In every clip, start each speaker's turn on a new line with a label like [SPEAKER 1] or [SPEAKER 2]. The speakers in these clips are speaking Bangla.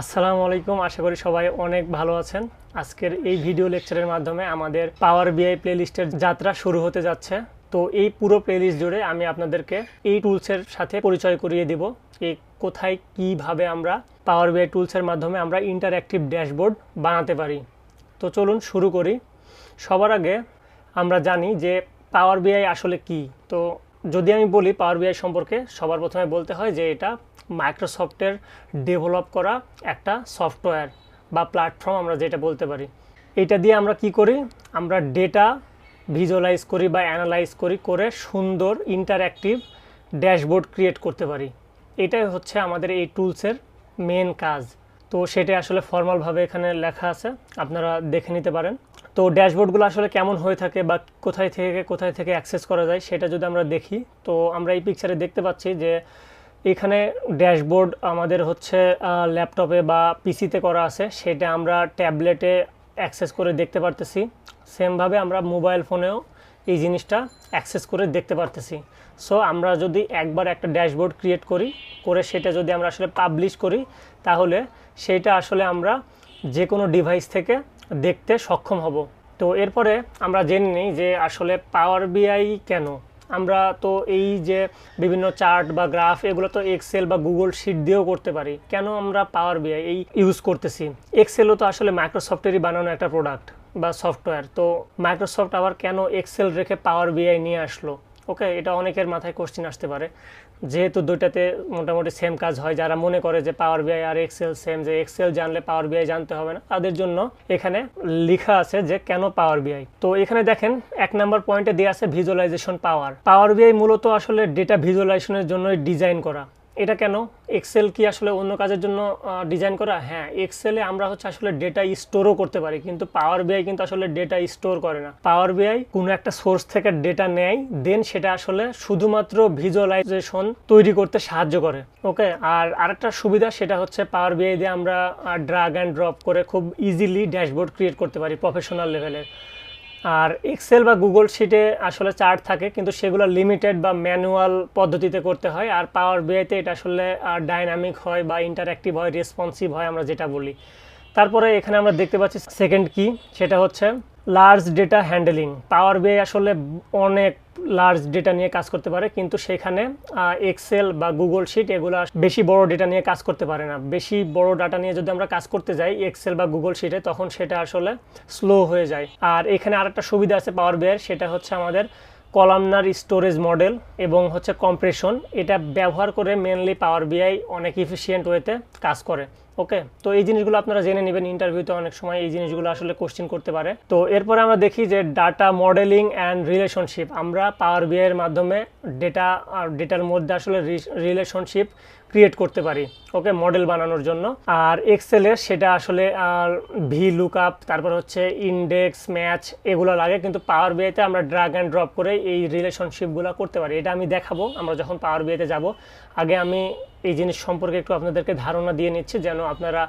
[SPEAKER 1] আসসালামু আলাইকুম, আশা করি সবাই অনেক ভালো আছেন। আজকের এই ভিডিও লেকচারের মাধ্যমে আমাদের পাওয়ার বিআই প্লেলিস্টের যাত্রা শুরু হতে যাচ্ছে। তো এই পুরো প্লেলিস্ট জুড়ে আমি আপনাদেরকে এই টুলসের সাথে পরিচয় করিয়ে দিব এই কোথায় কীভাবে আমরা পাওয়ার বিআই টুলসের মাধ্যমে আমরা ইন্টারঅ্যাক্টিভ ড্যাশবোর্ড বানাতে পারি। তো চলুন শুরু করি। সবার আগে আমরা জানি যে পাওয়ার বিআই আসলে কি। তো যদি আমি বলি পাওয়ার বিআই সম্পর্কে, সবার প্রথমে বলতে হয় যে এটা মাইক্রোসফটের ডেভেলপ করা একটা সফটওয়্যার বা প্ল্যাটফর্ম আমরা যেটা বলতে পারি। এটা দিয়ে আমরা কি করি? আমরা ডেটা ভিজুয়ালাইজ করি বা অ্যানালাইজ করি করে সুন্দর ইন্টারঅ্যাক্টিভ ড্যাশবোর্ড ক্রিয়েট করতে পারি। এটাই হচ্ছে আমাদের এই টুলসের মেন কাজ। তো সেটা আসলে ফর্মালভাবে এখানে লেখা আছে, আপনারা দেখে নিতে পারেন। তো ড্যাশবোর্ডগুলো আসলে কেমন হয়ে থাকে বা কোথায় থেকে কোথায় থেকে অ্যাক্সেস করা যায় সেটা যদি আমরা দেখি, তো আমরা এই পিকচারে দেখতে পাচ্ছি যে এখানে ড্যাশবোর্ড আমাদের হচ্ছে ল্যাপটপে বা পিসিতে করা আছে। সেটা আমরা ট্যাবলেটে অ্যাক্সেস করে দেখতে পারতেছি। সেমভাবে আমরা মোবাইল ফোনেও এই জিনিসটা অ্যাক্সেস করে দেখতে পারতেছি। সো, আমরা যদি একবার একটা ড্যাশবোর্ড ক্রিয়েট করি, করে সেটা যদি আমরা আসলে পাবলিশ করি, তাহলে সেটা আসলে আমরা যে কোনো ডিভাইস থেকে দেখতে সক্ষম হব। তো, এরপরে আমরা জেনে নিই যে আসলে পাওয়ার বিআই কেন? আমরা তো এই যে বিভিন্ন চার্ট বা গ্রাফ, এগুলো তো এক্সেল বা গুগল শিট দিয়েও করতে পারি। কেন আমরা পাওয়ার বিআই এই ইউজ করতেছি? এক্সেলও তো আসলে মাইক্রোসফটেরই বানানো একটা প্রোডাক্ট বা সফটওয়্যার তো মাইক্রোসফট আবার কেন এক্সেল রেখে পাওয়ার বিআই নিয়ে আসলো? ওকে এটা অনেকের মাথায় কোশ্চিন আসতে পারে। যেহেতু দুইটাতে মোটামুটি সেম কাজ হয়, যারা মনে করে যে পাওয়ার বিআই আর এক্সেল সেম যে এক্সেল জানলে পাওয়ার বিআই জানতে হবে না, তাদের জন্য এখানে লেখা আছে যে কেন পাওয়ার বিআই তো এখানে দেখেন, এক নম্বর পয়েন্টে দেওয়া আছে ভিজুয়ালাইজেশন পাওয়ার পাওয়ার বিআই মূলত আসলে ডেটা ভিজুয়ালাইজেশনের জন্যই ডিজাইন করা। এটা কেন? এক্সেল কি আসলে অন্য কাজের জন্য ডিজাইন করা? হ্যাঁ এক্সেলে আমরা হচ্ছে আসলে ডেটা স্টোরও করতে পারি, কিন্তু পাওয়ার বিআই কিন্তু আসলে ডেটা স্টোর করে না। পাওয়ার বিআই কোনো একটা সোর্স থেকে ডেটা নেয় দেন সেটা আসলে শুধুমাত্র ভিজুয়ালাইজেশন তৈরি করতে সাহায্য করে ওকে আর আরেকটা সুবিধা, সেটা হচ্ছে পাওয়ার বিআই দিয়ে আমরা ড্রাগ অ্যান্ড ড্রপ করে খুব ইজিলি ড্যাশবোর্ড ক্রিয়েট করতে পারি প্রফেশনাল লেভেলের আর এক্সেল বা গুগল শিটে আসলে চার্ট থাকে, কিন্তু সেগুলো লিমিটেড বা ম্যানুয়াল পদ্ধতিতে করতে হয়। আর পাওয়ার বিআইতে এটা আসলে ডাইনামিক হয় বা ইন্টারঅ্যাক্টিভ হয় রেসপন্সিভ হয় আমরা যেটা বলি। তারপরে এখানে আমরা দেখতে পাচ্ছি সেকেন্ড কি সেটা হচ্ছে লার্জ ডেটা হ্যান্ডেলিং পাওয়ার বিআই আসলে অনেক লার্জ ডেটা নিয়ে কাজ করতে পারে, কিন্তু সেখানে এক্সেল বা গুগল শিট এগুলো বেশি বড় ডেটা নিয়ে কাজ করতে পারে না। বেশি বড় ডাটা নিয়ে যদি আমরা কাজ করতে যাই এক্সেল বা গুগল শিটে তখন সেটা আসলে স্লো হয়ে যায়। আর এখানে আরেকটা সুবিধা আছে পাওয়ার বিআইয়ের সেটা হচ্ছে আমাদের কলামনার স্টোরেজ মডেল এবং হচ্ছে কম্প্রেশন এটা ব্যবহার করে মেনলি পাওয়ার বিআই অনেক ইফিসিয়েন্ট ওয়েতে কাজ করে। ওকে তো এই জিনিসগুলো আপনারা জেনে নেবেন ইন্টারভিউতে অনেক সময় এই জিনিসগুলো আসলে কোশ্চেন করতে পারে। তো এরপরে আমরা দেখি যে ডাটা মডেলিং অ্যান্ড রিলেশনশিপ আমরা পাওয়ার বিআইয়ের মাধ্যমে ডেটা আর ডেটার মধ্যে আসলে রিলেশনশিপ ক্রিয়েট করতে পারি, ওকে মডেল বানানোর জন্য। আর এক্সেলের সেটা আসলে ভি লুক আপ তারপর হচ্ছে ইন্ডেক্স ম্যাচ এগুলো লাগে, কিন্তু পাওয়ার বিআইতে আমরা ড্রাগ অ্যান্ড ড্রপ করে এই রিলেশনশিপগুলো করতে পারি। এটা আমি দেখাবো, আমরা যখন পাওয়ার বিআইতে যাব, আগে আমি এই জিনিস সম্পর্কে একটু আপনাদেরকে ধারণা দিয়ে নিচ্ছি, যেন আপনারা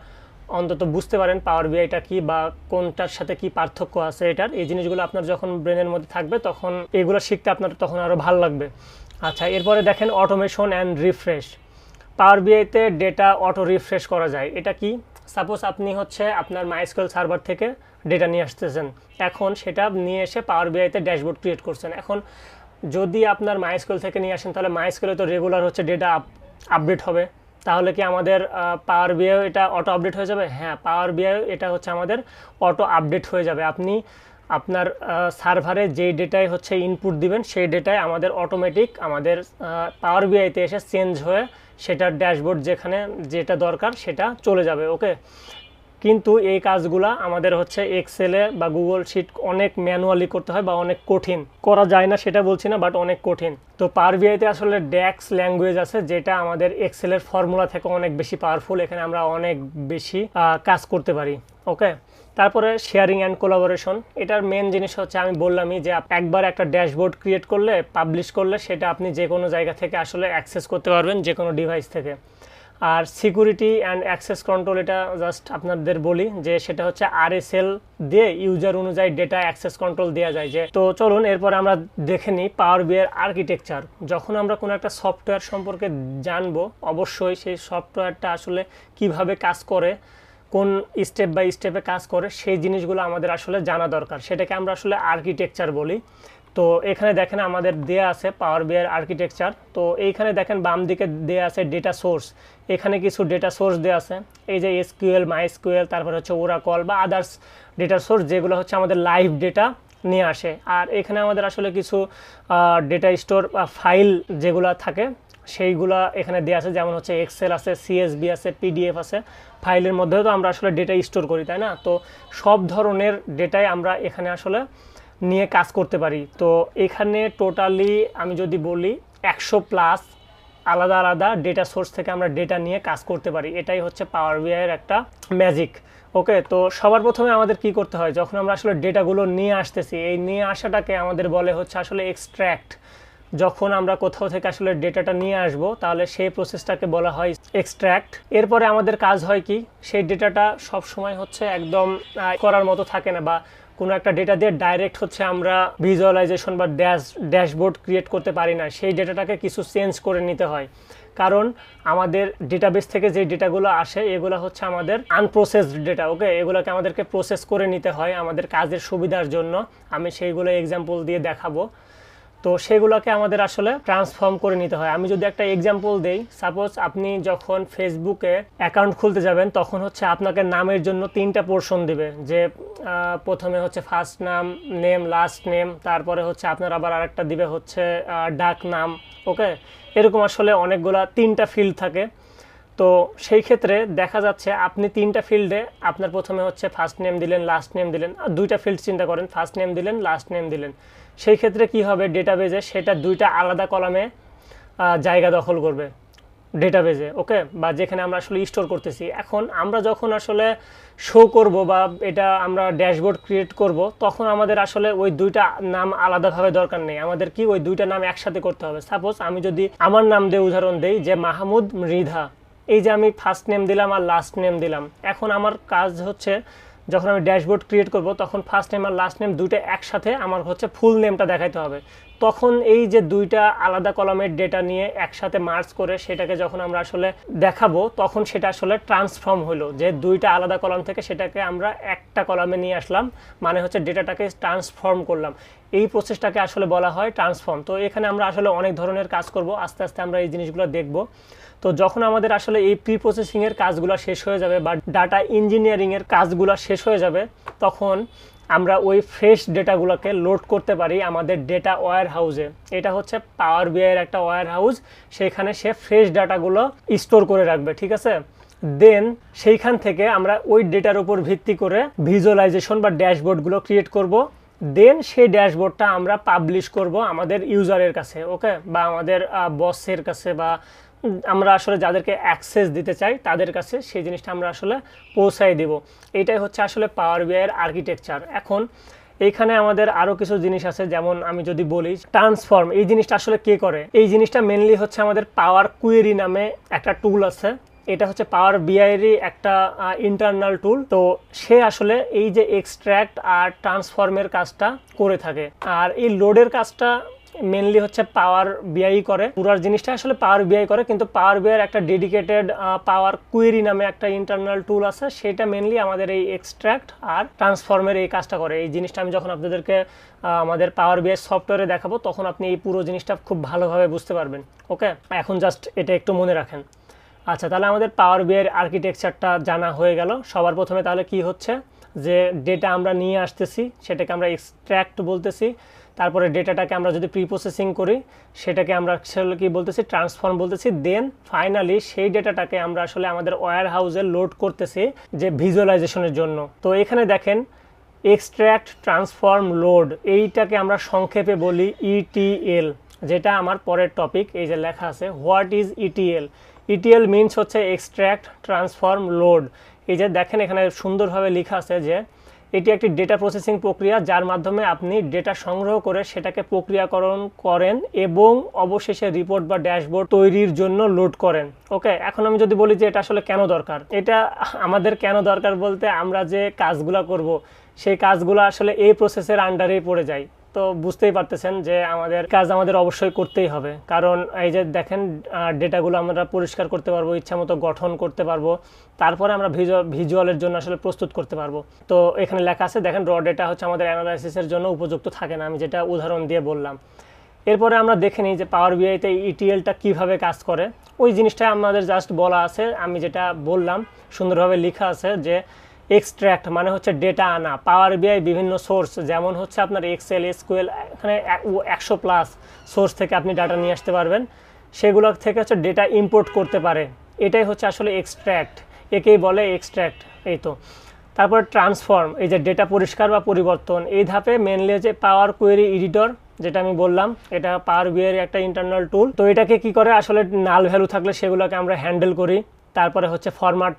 [SPEAKER 1] অন্তত বুঝতে পারেন পাওয়ার বিআইটা কি বা কোনটার সাথে কি পার্থক্য আছে এটার। এই জিনিসগুলো আপনার যখন ব্রেনের মধ্যে থাকবে, তখন এগুলো শিখতে আপনার তখন আরও ভালো লাগবে। আচ্ছা এরপরে দেখেন অটোমেশন অ্যান্ড রিফ্রেশ পাওয়ার বিআইতে ডেটা অটো রিফ্রেশ করা যায়। এটা কি? সাপোজ আপনি হচ্ছে আপনার মাইস্কুয়েল সার্ভার থেকে ডেটা নিয়ে আসতেছেন। এখন সেটা নিয়ে এসে পাওয়ার বিআইতে ড্যাশবোর্ড ক্রিয়েট করছেন। এখন যদি আপনার মাইস্কুয়েল থেকে নিয়ে আসেন, তাহলে মাইস্কুয়েলে তো রেগুলার হচ্ছে ডেটা আপডেট হবে। তাহলে কি আমাদের পাওয়ার বিআই এটা অটো আপডেট হয়ে যাবে? হ্যাঁ পাওয়ার বিআই এটা হচ্ছে আমাদের অটো আপডেট হয়ে যাবে। আপনি আপনার সার্ভারে যেই ডেটায় হচ্ছে ইনপুট দিবেন, সেই ডেটায় আমাদের অটোমেটিক আমাদের পাওয়ার বিআইতে এসে চেঞ্জ হয়ে সেটার ড্যাশবোর্ড যেখানে যেটা দরকার সেটা চলে যাবে, ওকে? কিন্তু এই কাজগুলা আমাদের হচ্ছে এক্সেলে বা গুগল শিট অনেক ম্যানুয়ালি করতে হয় বা অনেক কঠিন। করা যায় না সেটা বলছি না বাট অনেক কঠিন। তো পাওয়ার বিআইতে আসলে ড্যাক্স ল্যাঙ্গুয়েজ আছে, যেটা আমাদের এক্সেলের ফর্মুলা থেকে অনেক বেশি পাওয়ারফুল এখানে আমরা অনেক বেশি কাজ করতে পারি, ওকে? তারপরে শেয়ারিং অ্যান্ড কোলাবোরেশন এটার মেন জিনিস হচ্ছে আমি বললামই যে একবার একটা ড্যাশবোর্ড ক্রিয়েট করলে পাবলিশ করলে সেটা আপনি যে কোনো জায়গা থেকে আসলে অ্যাক্সেস করতে পারবেন যে কোনো ডিভাইস থেকে। আর সিকিউরিটি অ্যান্ড অ্যাক্সেস কন্ট্রোল এটা জাস্ট আপনাদের বলি যে সেটা হচ্ছে আরএসএল দিয়ে ইউজার অনুযায়ী ডেটা অ্যাক্সেস কন্ট্রোল দেওয়া যায় যে তো চলুন এরপর আমরা দেখে নিই পাওয়ার বিয়ের আর্কিটেকচার যখন আমরা কোনো একটা সফটওয়্যার সম্পর্কে জানব, অবশ্যই সেই সফটওয়্যারটা আসলে কীভাবে কাজ করে কোন স্টেপ বাই স্টেপে কাজ করে, সেই জিনিসগুলো আমাদের আসলে জানা দরকার। সেটাকে আমরা আসলে আর্কিটেকচার বলি। তো এখানে দেখেন আমাদের দেয়া আছে পাওয়ার বিয়ার আর্কিটেকচার তো এইখানে দেখেন বাম দিকে দেয়া আছে ডেটা সোর্স এখানে কিছু ডেটা সোর্স দেওয়া আছে। এই যে এসকিউএল মাইস্কিউএল তারপর হচ্ছে ওরাকল বা আদার্স ডেটা সোর্স যেগুলো হচ্ছে আমাদের লাইভ ডেটা নিয়ে আসে। আর এখানে আমাদের আসলে কিছু ডেটা স্টোর ফাইল যেগুলো থাকে, সেইগুলা এখানে দেওয়া আছে। যেমন হচ্ছে এক্সেল আছে সিএসবি আছে পিডিএফ আছে। ফাইলের মধ্যেও তো আমরা আসলে ডেটা স্টোর করি, তাই না? তো সব ধরনের ডেটাই আমরা এখানে আসলে নিয়ে কাজ করতে পারি। তো এখানে টোটালি আমি যদি বলি, একশো প্লাস আলাদা আলাদা ডেটা সোর্স থেকে আমরা ডেটা নিয়ে কাজ করতে পারি। এটাই হচ্ছে পাওয়ার বিআইয়ের একটা ম্যাজিক ওকে তো সবার প্রথমে আমাদের কি করতে হয়? যখন আমরা আসলে ডেটাগুলো নিয়ে আসতেছি, এই নিয়ে আসাটাকে আমাদের বলে হচ্ছে আসলে এক্সট্র্যাক্ট যখন আমরা কোথাও থেকে আসলে ডেটাটা নিয়ে আসব, তাহলে সেই প্রসেসটাকে বলা হয় এক্সট্র্যাক্ট এরপরে আমাদের কাজ হয় কি? সেই ডেটাটা সব সময় হচ্ছে একদম করার মতো থাকে না বা কোনো একটা ডেটা দিয়ে ডাইরেক্ট হচ্ছে আমরা ভিজুয়ালাইজেশন বা ড্যাশ ড্যাশবোর্ড ক্রিয়েট করতে পারি না। সেই ডেটাটাকে কিছু চেঞ্জ করে নিতে হয়। কারণ আমাদের ডেটাবেস থেকে যে ডেটাগুলো আসে, এগুলো হচ্ছে আমাদের আনপ্রসেসড ডেটা ওকে এগুলোকে আমাদেরকে প্রসেস করে নিতে হয় আমাদের কাজের সুবিধার জন্য। আমি সেইগুলো এক্সাম্পল দিয়ে দেখাবো। তো সেগুলোকে আমাদের আসলে ট্রান্সফর্ম করে নিতে হয়। আমি যদি একটা এক্সাম্পল দেই সাপোজ আপনি যখন ফেসবুকে অ্যাকাউন্ট খুলতে যাবেন, তখন হচ্ছে আপনাকে নামের জন্য তিনটা পোর্শন দিবে। যে প্রথমে হচ্ছে ফার্স্ট নাম নেম লাস্ট নেম তারপরে হচ্ছে আপনার আবার আরেকটা দিবে হচ্ছে ডাক নাম ওকে এরকম আসলে অনেকগুলা তিনটা ফিল্ড থাকে। তো সেই ক্ষেত্রে দেখা যাচ্ছে আপনি তিনটা ফিল্ডে আপনার প্রথমে হচ্ছে ফার্স্ট নেম দিলেন লাস্ট নেম দিলেন, আর দুইটা ফিল্ড চিন্তা করেন। ফার্স্ট নেম দিলেন লাস্ট নেম দিলেন। সেই ক্ষেত্রে কি হবে ডেটাবেজে সেটা দুইটা আলাদা কলামে জায়গা দখল করবে ডেটাবেজে ওকে বা যেখানে আমরা আসলে স্টোর করতেছি। এখন আমরা যখন আসলে শো করব বা এটা আমরা ড্যাশবোর্ড ক্রিয়েট করব, তখন আমাদের আসলে ওই দুইটা নাম আলাদাভাবে দরকার নেই। আমাদের কি ওই দুইটা নাম একসাথে করতে হবে? সাপোজ আমি যদি আমার নাম দিয়ে উদাহরণ দেই যে মাহমুদ মৃধা। এই যে আমি ফার্স্ট নেম দিলাম আর লাস্ট নেম দিলাম। এখন আমার কাজ হচ্ছে যখন আমি ড্যাশবোর্ড ক্রিয়েট করব, তখন ফার্স্ট নেম আর লাস্ট নেম দুইটা একসাথে আমার হচ্ছে ফুল নেমটা দেখাইতে হবে। তখন এই যে দুইটা আলাদা কলমের ডেটা নিয়ে একসাথে মার্চ করে সেটাকে যখন আমরা আসলে দেখাবো, তখন সেটা আসলে ট্রান্সফর্ম হলো যে দুইটা আলাদা কলম থেকে সেটাকে আমরা একটা কলমে নিয়ে আসলাম মানে হচ্ছে ডেটাটাকে ট্রান্সফর্ম করলাম। এই প্রসেসটাকে আসলে বলা হয় ট্রান্সফর্ম তো এখানে আমরা আসলে অনেক ধরনের কাজ করব। আস্তে আস্তে আমরা এই জিনিসগুলো দেখব। তো যখন আমাদের আসলে এই প্রি প্রসেসিংয়ের কাজগুলো শেষ হয়ে যাবে বা ডাটা ইঞ্জিনিয়ারিংয়ের কাজগুলো শেষ হয়ে যাবে, তখন আমরা ওই ফ্রেশ ডেটাগুলোকে লোড করতে পারি আমাদের ডেটা ওয়্যার হাউসে এটা হচ্ছে পাওয়ার বিআইয়ের একটা ওয়্যার হাউস সেখানে সে ফ্রেশ ডাটাগুলো স্টোর করে রাখবে, ঠিক আছে? দেন সেইখান থেকে আমরা ওই ডেটার উপর ভিত্তি করে ভিজুয়ালাইজেশন বা ড্যাশবোর্ডগুলো ক্রিয়েট করব। দেন সেই ড্যাশবোর্ডটা আমরা পাবলিশ করব আমাদের ইউজারের কাছে ওকে বা আমাদের বসের কাছে বা আমরা আসলে যাদেরকে অ্যাক্সেস দিতে চাই, তাদের কাছে সেই জিনিসটা আমরা আসলে পৌঁছাই দিব। এটাই হচ্ছে আসলে পাওয়ার বিআইয়ের আর্কিটেকচার এখন এইখানে আমাদের আরও কিছু জিনিস আছে, যেমন আমি যদি বলি ট্রান্সফর্ম এই জিনিসটা আসলে কে করে? এই জিনিসটা মেনলি হচ্ছে আমাদের পাওয়ার কুয়েরি নামে একটা টুল আছে। এটা হচ্ছে পাওয়ার বিআইয়েরই একটা ইন্টারনাল টুল তো সে আসলে এই যে এক্সট্র্যাক্ট আর ট্রান্সফর্মের কাজটা করে থাকে। আর এই লোডের কাজটা মেনলি হচ্ছে পাওয়ার বিআই করে। পুরার জিনিসটা আসলে পাওয়ার বিআই করে, কিন্তু পাওয়ার বিআইয়ের একটা ডেডিকেটেড পাওয়ার কুয়েরি নামে একটা ইন্টারনাল টুল আছে, সেটা মেনলি আমাদের এই এক্সট্র্যাক্ট আর ট্রান্সফর্মের এই কাজটা করে। এই জিনিসটা আমি যখন আপনাদেরকে আমাদের পাওয়ার বিআই সফটওয়্যারে দেখাবো, তখন আপনি এই পুরো জিনিসটা খুব ভালোভাবে বুঝতে পারবেন। ওকে এখন জাস্ট এটা একটু মনে রাখেন। আচ্ছা তাহলে আমাদের পাওয়ার বিয়ের আর্কিটেকচারটা জানা হয়ে গেল। সবার প্রথমে তাহলে কি হচ্ছে? যে ডেটা আমরা নিয়ে আসতেছি, সেটাকে আমরা এক্সট্র্যাক্ট বলতেছি। তারপরে ডেটাটাকে আমরা যদি প্রিপ্রসেসিং করি, সেটাকে আমরা আসলে কি বলতেছি ট্রান্সফর্ম বলতেছি। দেন ফাইনালি সেই ডেটাটাকে আমরা আসলে আমাদের ওয়্যার হাউসে লোড করতেছি যে ভিজুয়ালাইজেশনের জন্য। তো এখানে দেখেন এক্সট্র্যাক্ট ট্রান্সফর্ম লোড এইটাকে আমরা সংক্ষেপে বলি ইটিএল যেটা আমার পরের টপিক এই যে লেখা আছে what is ETL ETL means হচ্ছে এক্সট্র্যাক্ট ট্রান্সফর্ম লোড এই যে দেখেন এখানে সুন্দরভাবে লেখা আছে যে এটি একটি ডেটা প্রসেসিং প্রক্রিয়া যার মাধ্যমে আপনি ডেটা সংগ্রহ করে সেটাকে প্রক্রিয়াকরণ করেন এবং অবশেষে রিপোর্ট বা ড্যাশবোর্ড তৈরির জন্য লোড করেন। ওকে এখন আমি যদি বলি যে এটা আসলে কেন দরকার? এটা আমাদের কেন দরকার বলতে আমরা যে কাজগুলো করব, সেই কাজগুলো আসলে এই প্রসেসের আন্ডারেই পড়ে যায়। তো বুঝতেই পারতেছেন যে আমাদের কাজ আমাদের অবশ্যই করতেই হবে। কারণ এই যে দেখেন ডেটাগুলো আমরা পরিষ্কার করতে পারব ইচ্ছা মতো গঠন করতে পারব, তারপরে আমরা ভিজুয়ালের জন্য আসলে প্রস্তুত করতে পারব। তো এখানে লেখা আছে, দেখেন র ডেটা হচ্ছে আমাদের অ্যানালাইসিসের জন্য উপযুক্ত থাকে না, আমি যেটা উদাহরণ দিয়ে বললাম। এরপরে আমরা দেখে নিই যে পাওয়ার বিআইতে ইটিএলটা কীভাবে কাজ করে। ওই জিনিসটা আমাদের জাস্ট বলা আছে, আমি যেটা বললাম, সুন্দরভাবে লেখা আছে যে এক্সট্র্যাক্ট মানে হচ্ছে ডেটা আনা পাওয়ার বিআই বিভিন্ন সোর্স যেমন হচ্ছে আপনার এক্সেল এসকুয়েল এখানে একশো প্লাস সোর্স থেকে আপনি ডাটা নিয়ে আসতে পারবেন। সেগুলো থেকে হচ্ছে ডেটা ইম্পোর্ট করতে পারে। এটাই হচ্ছে আসলে এক্সট্র্যাক্ট একেই বলে এক্সট্র্যাক্ট এই তো। তারপর ট্রান্সফর্ম এই যে ডেটা পরিষ্কার বা পরিবর্তন, এই ধাপে মেনলি হচ্ছে পাওয়ার কোয়েরি এডিটর যেটা আমি বললাম, এটা পাওয়ার বিয়ের একটা ইন্টারনাল টুল তো এটাকে কি করে আসলে নাল ভ্যালু থাকলে সেগুলোকে আমরা হ্যান্ডেল করি? তারপরে হচ্ছে ফরম্যাট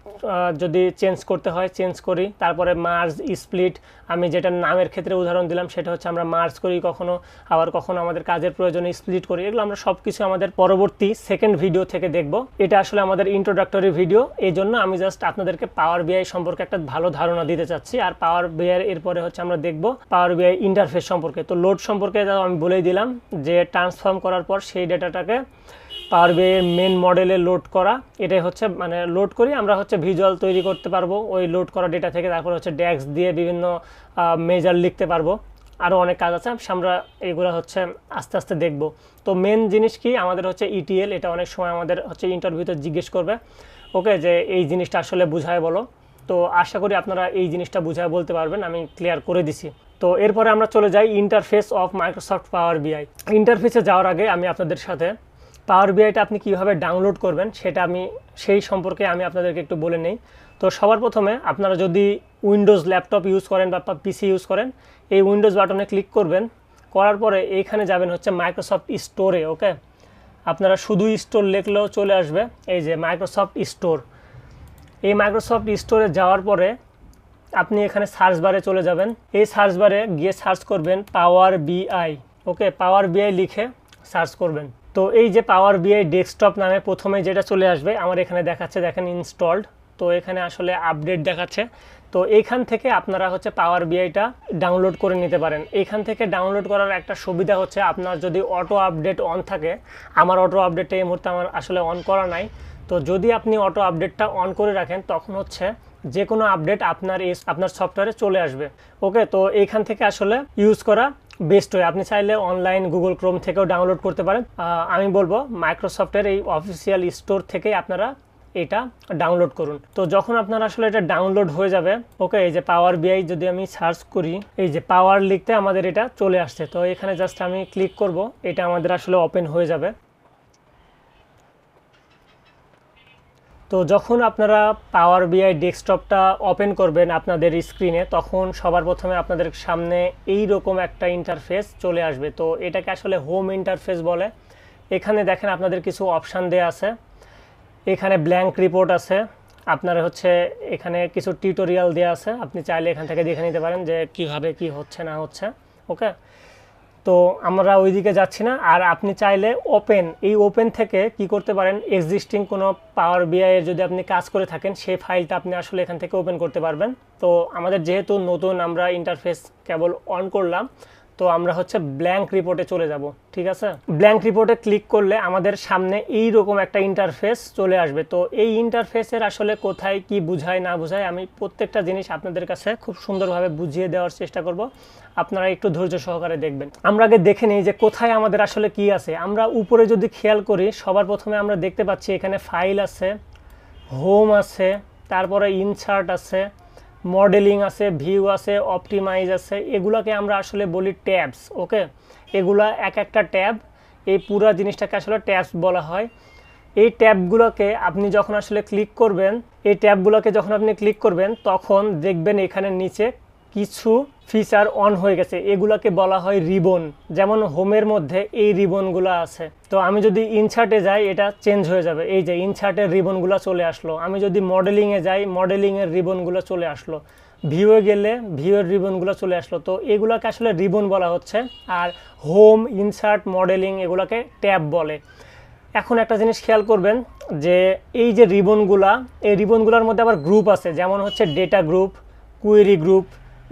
[SPEAKER 1] যদি চেঞ্জ করতে হয় চেঞ্জ করি। তারপরে মার্জ স্প্লিট আমি যেটা নামের ক্ষেত্রে উদাহরণ দিলাম, সেটা হচ্ছে আমরা মার্জ করি কখনো, আবার কখনো আমাদের কাজের প্রয়োজনে স্প্লিট করি। এগুলো আমরা সব কিছু আমাদের পরবর্তী সেকেন্ড ভিডিও থেকে দেখব। এটা আসলে আমাদের ইন্ট্রোডাক্টরি ভিডিও এই জন্য আমি জাস্ট আপনাদেরকে পাওয়ার বিআই সম্পর্কে একটা ভালো ধারণা দিতে চাচ্ছি। আর পাওয়ার বিআই এরপরে হচ্ছে আমরা দেখব পাওয়ার বিআই ইন্টারফেস সম্পর্কে। তো লোড সম্পর্কে আমি বলেই দিলাম, যে ট্রান্সফর্ম করার পর সেই ডেটাটাকে পাওয়ার বিয়ের মেন মডেলে লোড করা। এটাই হচ্ছে মানে লোড করি, আমরা হচ্ছে ভিজুয়াল তৈরি করতে পারব। ওই লোড করা ডেটা থেকে তারপর হচ্ছে ড্যাক্স দিয়ে বিভিন্ন মেজার লিখতে পারব। আরও অনেক কাজ আছে আমরা এইগুলো হচ্ছে আস্তে আস্তে দেখব। তো মেন জিনিস কি? আমাদের হচ্ছে ইটিএল এটা অনেক সময় আমাদের হচ্ছে ইন্টারভিউতে জিজ্ঞেস করবে। ওকে, যে এই জিনিসটা আসলে বুঝায় বলো। তো আশা করি আপনারা এই জিনিসটা বুঝায় বলতে পারবেন, আমি ক্লিয়ার করে দিছি। তো এরপরে আমরা চলে যাই ইন্টারফেস অফ মাইক্রোসফট পাওয়ার বিআই ইন্টারফেসে যাওয়ার আগে আমি আপনাদের সাথে পাওয়ার বিআইটা আপনি কীভাবে ডাউনলোড করবেন, সেটা আমি, সেই সম্পর্কে আমি আপনাদেরকে একটু বলে নেই। তো সবার প্রথমে আপনারা যদি উইন্ডোজ ল্যাপটপ ইউজ করেন বা পিসি ইউজ করেন, এই উইন্ডোজ বাটনে ক্লিক করবেন। করার পরে এইখানে যাবেন হচ্ছে মাইক্রোসফট স্টোরে ওকে আপনারা শুধু স্টোর লিখলেও চলে আসবে, এই যে মাইক্রোসফট স্টোর এই মাইক্রোসফট স্টোরে যাওয়ার পরে আপনি এখানে সার্চ বারে চলে যাবেন। এই সার্চ বারে গিয়ে সার্চ করবেন পাওয়ার বিআই ওকে পাওয়ার বিআই লিখে সার্চ করবেন। তো এই যে পাওয়ার বিআই ডেস্কটপ নামে প্রথমে যেটা চলে আসবে, আমার এখানে দেখাচ্ছে, দেখেন ইনস্টলড তো এখানে আসলে আপডেট দেখাচ্ছে। তো এইখান থেকে আপনারা হচ্ছে পাওয়ার বিআইটা ডাউনলোড করে নিতে পারেন। এইখান থেকে ডাউনলোড করার একটা সুবিধা হচ্ছে আপনার যদি অটো আপডেট অন থাকে, আমার অটো আপডেটটা এই মুহূর্তে আমার আসলে অন করা নাই। তো যদি আপনি অটো আপডেটটা অন করে রাখেন, তখন হচ্ছে যে কোনো আপডেট আপনার আপনার সফটওয়্যারে চলে আসবে। ওকে তো এইখান থেকে আসলে ইউজ করা বেস্ট হয় আপনি চাইলে অনলাইন গুগল ক্রোম থেকেও ডাউনলোড করতে পারেন। আমি বলব মাইক্রোসফটের এই অফিসিয়াল স্টোর থেকে আপনারা এটা ডাউনলোড করুন। তো যখন আপনার আসলে এটা ডাউনলোড হয়ে যাবে ওকে এই যে পাওয়ার বিআই যদি আমি সার্চ করি, এই যে পাওয়ার লিখতে আমাদের এটা চলে আসছে। তো এখানে জাস্ট আমি ক্লিক করব, এটা আমাদের আসলে ওপেন হয়ে যাবে। তো যখন আপনারা পাওয়ার বিআই ডেস্কটপটা ওপেন করবেন আপনাদের স্ক্রিনে তখন সবার প্রথমে আপনাদের সামনে এই রকম একটা ইন্টারফেস চলে আসবে। তো এটাকে আসলে হোম ইন্টারফেস বলে। এখানে দেখেন আপনাদের কিছু অপশান দেওয়া আছে। এখানে ব্ল্যাঙ্ক রিপোর্ট আছে। আপনার হচ্ছে এখানে কিছু টিউটোরিয়াল দেওয়া আছে। আপনি চাইলে এখান থেকে দেখে নিতে পারেন যে কীভাবে কি হচ্ছে, না হচ্ছে। ওকে তো আমরা ওইদিকে যাচ্ছি না। আর আপনি চাইলে ওপেন এই ওপেন থেকে কি করতে পারেন? এক্সিস্টিং কোনো পাওয়ার বিআইয়ের যদি আপনি কাজ করে থাকেন সেই ফাইলটা আপনি আসলে এখান থেকে ওপেন করতে পারবেন। তো আমাদের যেহেতু নতুন আমরা ইন্টারফেস কেবল অন করলাম তো আমরা হচ্ছে ব্ল্যাঙ্ক রিপোর্টে চলে যাব, ঠিক আছে? ব্ল্যাঙ্ক রিপোর্টে ক্লিক করলে আমাদের সামনে এই রকম একটা ইন্টারফেস চলে আসবে। তো এই ইন্টারফেসের আসলে কোথায়, কি বুঝায়, না বুঝায় আমি প্রত্যেকটা জিনিস আপনাদের কাছে খুব সুন্দরভাবে বুঝিয়ে দেওয়ার চেষ্টা করব। আপনারা একটু ধৈর্য সহকারে দেখবেন। আমরা আগে দেখে নিই যে কোথায় আমাদের আসলে কি আছে। আমরা উপরে যদি খেয়াল করি, সবার প্রথমে আমরা দেখতে পাচ্ছি এখানে ফাইল আছে হোম আছে, তারপরে ইনসার্ট আছে মডেলিং আছে ভিউ আছে অপটিমাইজ আছে, এগুলোকে আমরা আসলে বলি ট্যাবস ওকে এগুলা এক একটা ট্যাব এই পুরো জিনিসটাকে আসলে ট্যাবস বলা হয়। এই ট্যাবগুলোকে আপনি যখন আসলে ক্লিক করবেন, এই ট্যাবগুলোকে যখন আপনি ক্লিক করবেন, তখন দেখবেন এখানে নিচে কিছু ফিচার অন হয়ে গেছে। এগুলাকে বলা হয় রিবন যেমন হোমের মধ্যে এই রিবনগুলো আছে। তো আমি যদি ইনসার্টে যাই, এটা চেঞ্জ হয়ে যাবে। এই যে ইনসার্টের রিবনগুলো চলে আসলো। আমি যদি মডেলিংয়ে যাই মডেলিংয়ের রিবনগুলো চলে আসলো। ভিউয়ে গেলে ভিউয়ের রিবনগুলো চলে আসলো। তো এগুলোকে আসলে রিবন বলা হচ্ছে। আর হোম ইনসার্ট মডেলিং এগুলোকে ট্যাব বলে। এখন একটা জিনিস খেয়াল করবেন যে এই যে রিবনগুলা এই রিবনগুলোর মধ্যে আবার গ্রুপ আছে। যেমন হচ্ছে data group query group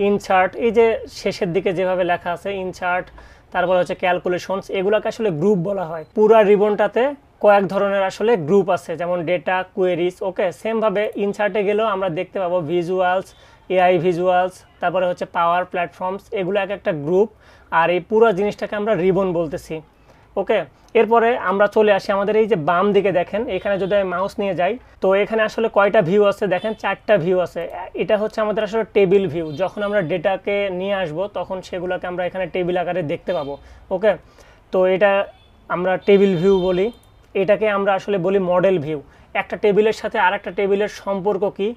[SPEAKER 1] insert এই যে শেষের দিকে যেভাবে লেখা আছে ইনচার্ট তারপর হচ্ছে ক্যালকুলেশনস, এগুলোকে আসলে গ্রুপ বলা হয়। পুরো রিবনটাতে কয়েক ধরনের আসলে গ্রুপ আছে, যেমন ডেটা, কোয়েরিজ, ওকে? সেমভাবে ইনসার্টে গেলেও আমরা দেখতে পাবো ভিজুয়ালস, এআই ভিজুয়ালস, তারপরে হচ্ছে পাওয়ার প্ল্যাটফর্মস, এগুলো এক একটা গ্রুপ, আর এই পুরো জিনিসটাকে আমরা রিবন বলতেছি, ওকে? এরপরে আমরা চলে আসি আমাদের এই যে বাম দিকে দেখেন, এখানে যদি আমি মাউস নিয়ে যাই, তো এখানে আসলে কয়টা ভিউ আছে দেখেন? চারটা ভিউ আছে। এটা হচ্ছে আমাদের আসলে টেবিল ভিউ যখন আমরা ডেটাকে নিয়ে আসব, তখন সেগুলোকে আমরা এখানে টেবিল আকারে দেখতে পাবো। ওকে? তো এটা আমরা টেবিল ভিউ বলি। এটাকে আমরা আসলে বলি মডেল ভিউ একটা টেবিলের সাথে আর একটা টেবিলের সম্পর্ক কি?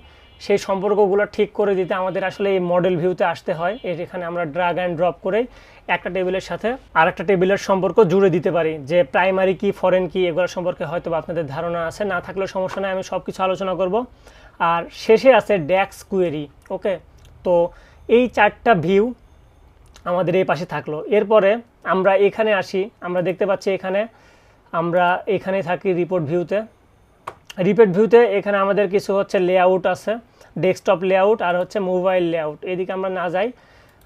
[SPEAKER 1] সেই সম্পর্কগুলো ঠিক করে দিতে আমাদের আসলে এই মডেল ভিউতে আসতে হয়। এর এখানে আমরা ড্রাগ অ্যান্ড ড্রপ করে একটা টেবিলের সাথে আর একটা টেবিলের সম্পর্ক জুড়ে দিতে পারি। যে প্রাইমারি কি ফরেন কি, এগুলো সম্পর্কে হয়তো আপনাদের ধারণা আছে, না থাকলেও সমস্যা নেই, আমি সব কিছু আলোচনা করব। আর শেষে আছে ড্যাক্স কুয়েরি ওকে তো এই চারটা ভিউ আমাদের এই পাশে থাকল। এরপরে আমরা এখানে আসি, আমরা দেখতে পাচ্ছি এখানে, আমরা এখানে থাকি রিপোর্ট ভিউতে রিপোর্ট ভিউতে এখানে আমাদের কিছু হচ্ছে লেআউট আছে ডেস্কটপ লেআউট আর হচ্ছে মোবাইল লেআউট এদিকে আমরা না যাই,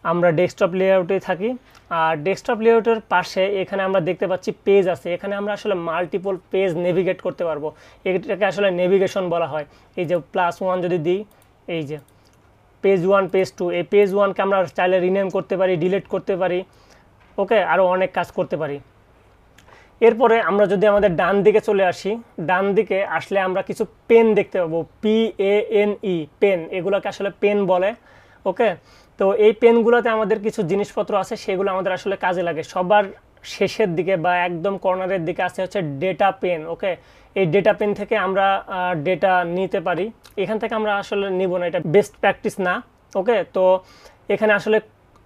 [SPEAKER 1] আমরা ডেস্কটপ লেআউটে থাকি। আর ডেস্কটপ লেআউটের পাশে এখানে আমরা দেখতে পাচ্ছি পেজ আছে। এখানে আমরা আসলে মাল্টিপল পেজ নেভিগেট করতে পারব। এটাকে আসলে নেভিগেশন বলা হয়। এই যে প্লাস ওয়ান যদি দিই, এই যে পেজ ওয়ান পেজ টু এই পেজ ওয়ানকে আমরা চাইলে রিনেম করতে পারি ডিলিট করতে পারি। ওকে আরও অনেক কাজ করতে পারি। এরপরে আমরা যদি আমাদের ডান দিকে চলে আসি, ডান দিকে আসলে আমরা কিছু পেন দেখতে পাবো P A N E pane এগুলোকে আসলে পেন বলে, ওকে? তো এই পেনগুলোতে আমাদের কিছু জিনিসপত্র আছে, সেগুলো আমাদের আসলে কাজে লাগে। সবার শেষের দিকে বা একদম কর্নারের দিকে আছে হচ্ছে ডেটা পেন ওকে? এই ডেটা পেন থেকে আমরা ডেটা নিতে পারি। এখান থেকে আমরা আসলে নিব না, এটা বেস্ট প্র্যাকটিস না, ওকে? তো এখানে আসলে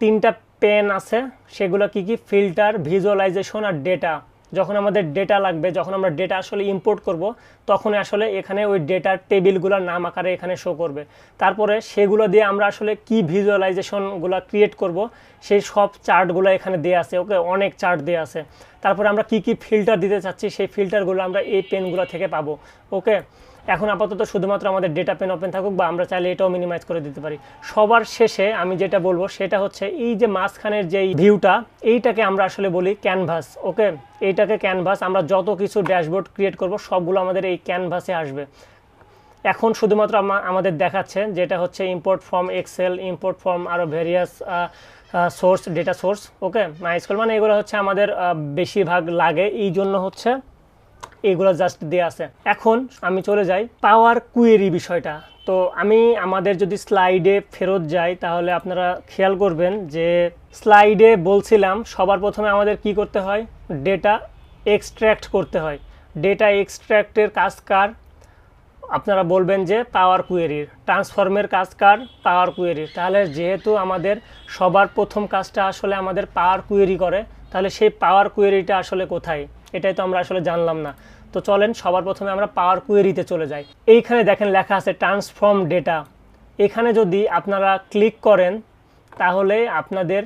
[SPEAKER 1] তিনটা পেন আছে, সেগুলো কি কি? ফিল্টার ভিজুয়ালাইজেশন আর ডেটা যখন আমাদের ডেটা লাগবে, যখন আমরা ডেটা আসলে ইম্পোর্ট করব তখন আসলে এখানে ওই ডেটার টেবিলগুলোর নাম আকারে এখানে শো করবে। তারপরে সেগুলো দিয়ে আমরা আসলে কি ভিজুয়ালাইজেশনগুলো ক্রিয়েট করব, সেই সব চার্টগুলো এখানে দেওয়া আছে ওকে অনেক চার্ট দেওয়া আছে। তারপরে আমরা কি কি ফিল্টার দিতে চাচ্ছি, সেই ফিল্টারগুলো আমরা এই পেনগুলো থেকে পাবো ওকে এখন আপাতত শুধুমাত্র আমাদের ডেটা পেন ওপেন থাকুক বা আমরা চাইলে এটাও মিনিমাইজ করে দিতে পারি। সবার শেষে আমি যেটা বলব সেটা হচ্ছে এই যে মাঝখানের যেই ভিউটা এইটাকে আমরা আসলে বলি ক্যানভাস ওকে এইটাকে ক্যানভাস আমরা যত কিছু ড্যাশবোর্ড ক্রিয়েট করব, সবগুলো আমাদের এই ক্যানভাসে আসবে। এখন শুধুমাত্র আমাদের দেখাচ্ছে যেটা হচ্ছে import from Excel import from আরও various source data source okay MySQL মানে এগুলো হচ্ছে আমাদের বেশিরভাগ লাগে। এই জন্য হচ্ছে এগুলো জাস্ট দেওয়া আছে। এখন আমি চলে যাই পাওয়ার কুয়েরি বিষয়টা। তো আমি আমাদের যদি স্লাইডে ফেরত যাই, তাহলে আপনারা খেয়াল করবেন যে স্লাইডে বলছিলাম, সবার প্রথমে আমাদের কি করতে হয়? ডেটা এক্সট্র্যাক্ট করতে হয়। ডেটা এক্সট্র্যাক্টের কাজ কার? আপনারা বলবেন যে পাওয়ার কুয়েরির ট্রান্সফর্মের কাজ কার? পাওয়ার কুয়েরির তাহলে যেহেতু আমাদের সবার প্রথম কাজটা আসলে আমাদের পাওয়ার কুয়েরি করে, তাহলে সেই পাওয়ার কুয়েরিটা আসলে কোথায়? এটাই তো আমরা আসলে জানলাম না। তো চলেন, সবার প্রথমে আমরা পাওয়ার কুয়েরিতে চলে যাই। এইখানে দেখেন লেখা আছে ট্রান্সফর্ম ডেটা। এখানে যদি আপনারা ক্লিক করেন, তাহলে আপনাদের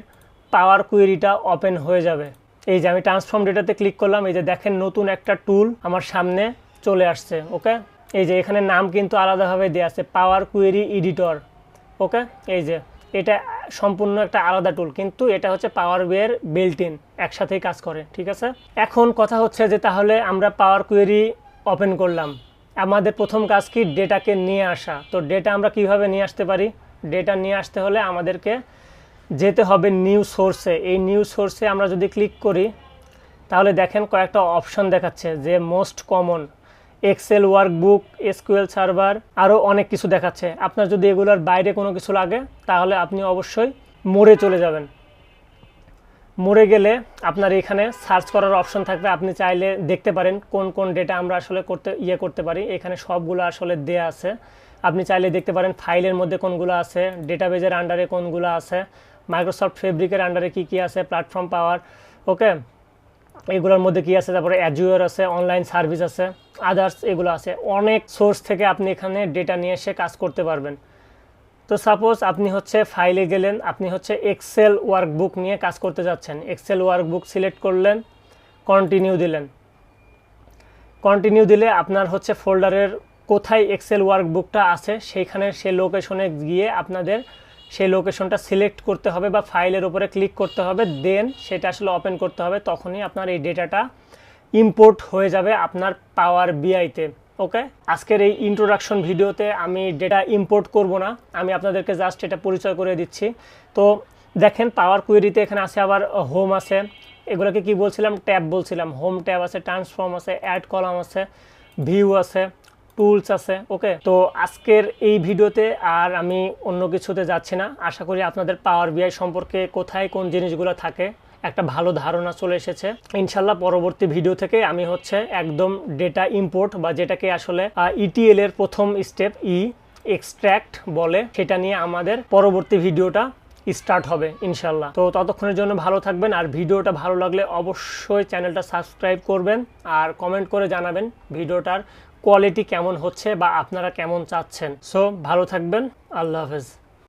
[SPEAKER 1] পাওয়ার কুয়েরিটা ওপেন হয়ে যাবে। এই যে আমি ট্রান্সফর্ম ডেটাতে ক্লিক করলাম, এই যে দেখেন নতুন একটা টুল আমার সামনে চলে আসছে, ওকে? এই যে এখানে নাম কিন্তু আলাদাভাবে দেওয়া আছে, পাওয়ার কুয়েরি এডিটর, ওকে? এই যে এটা সম্পূর্ণ একটা আলাদা টুল কিন্তু এটা হচ্ছে পাওয়ার বিয়ের বিল্ট ইন একসাথেই কাজ করে, ঠিক আছে? এখন কথা হচ্ছে যে তাহলে আমরা পাওয়ার কুয়েরি ওপেন করলাম। আমাদের প্রথম কাজ কি? ডেটাকে নিয়ে আসা। তো ডেটা আমরা কীভাবে নিয়ে আসতে পারি? ডেটা নিয়ে আসতে হলে আমাদেরকে যেতে হবে নিউ সোর্সে এই নিউ সোর্সে আমরা যদি ক্লিক করি, তাহলে দেখেন কয়েকটা অপশন দেখাচ্ছে যে most common Excel workbook SQL server আরও অনেক কিছু দেখাচ্ছে। আপনার যদি এগুলোর বাইরে কোনো কিছু লাগে, তাহলে আপনি অবশ্যই মোড়ে চলে যাবেন। মোড়ে গেলে আপনার এখানে সার্চ করার অপশন থাকবে। আপনি চাইলে দেখতে পারেন কোন কোন ডেটা আমরা আসলে করতে ইয়ে করতে পারি। এখানে সবগুলো আসলে দেয়া আছে। আপনি চাইলে দেখতে পারেন ফাইলের মধ্যে কোনগুলো আছে ডেটাবেজের আন্ডারে কোনগুলো আছে মাইক্রোসফট ফেব্রিকের আন্ডারে কি কি আছে প্ল্যাটফর্ম পাওয়ার ওকে এগুলোর মধ্যে কি আছে? তারপরে অ্যাজুয়ার আছে অনলাইন সার্ভিস আছে আদার্স এগুলো আছে। অনেক সোর্স থেকে আপনি এখানে ডেটা নিয়ে এসে কাজ করতে পারবেন। তো সাপোজ আপনি হচ্ছে ফাইলে গেলেন, আপনি হচ্ছে এক্সেল ওয়ার্কবুক নিয়ে কাজ করতে যাচ্ছেন। এক্সেল ওয়ার্কবুক সিলেক্ট করলেন কন্টিনিউ দিলেন। কন্টিনিউ দিলে আপনার হচ্ছে ফোল্ডারের কোথায় এক্সেল ওয়ার্কবুকটা আছে, সেইখানে সে লোকেশনে গিয়ে আপনাদের সেই লোকেশনটা সিলেক্ট করতে হবে বা ফাইলের উপরে ক্লিক করতে হবে দেন সেটা আসলে ওপেন করতে হবে, তখনই আপনার এই ডেটাটা ইম্পোর্ট হয়ে যাবে আপনার পাওয়ার বিআইতে ওকে আজকের এই ইন্ট্রোডাকশন ভিডিওতে আমি ডেটা ইম্পোর্ট করব না, আমি আপনাদেরকে জাস্ট এটা পরিচয় করে দিচ্ছি। তো দেখেন পাওয়ার কুয়েরিতে এখানে আছে আবার হোম আছে, এগুলোকে কি বলছিলাম? ট্যাব বলছিলাম। হোম ট্যাব আছে ট্রান্সফর্ম আছে অ্যাড কলাম আছে ভিউ আছে টুলস আছে ওকে তো আজকের এই ভিডিওতে আর আমি অন্য কিছুতে যাচ্ছি না। আশা করি আপনাদের পাওয়ার বিআই সম্পর্কে কোথায় কোন জিনিসগুলো থাকে, একটা ভালো ধারণা চলে এসেছে। ইনশাল্লাহ পরবর্তী ভিডিও থেকে আমি হচ্ছে একদম ডেটা ইম্পোর্ট বা যেটাকে আসলে ইটিএল এর প্রথম স্টেপ ই এক্সট্র্যাক্ট বলে, সেটা নিয়ে আমাদের পরবর্তী ভিডিওটা স্টার্ট হবে ইনশাল্লাহ তো ততক্ষণের জন্য ভালো থাকবেন আর ভিডিওটা ভালো লাগলে অবশ্যই চ্যানেলটা সাবস্ক্রাইব করবেন আর কমেন্ট করে জানাবেন ভিডিওটার কোয়ালিটি কেমন হচ্ছে বা আপনারা কেমন চাচ্ছেন। সো ভালো থাকবেন। আল্লাহ হাফেজ।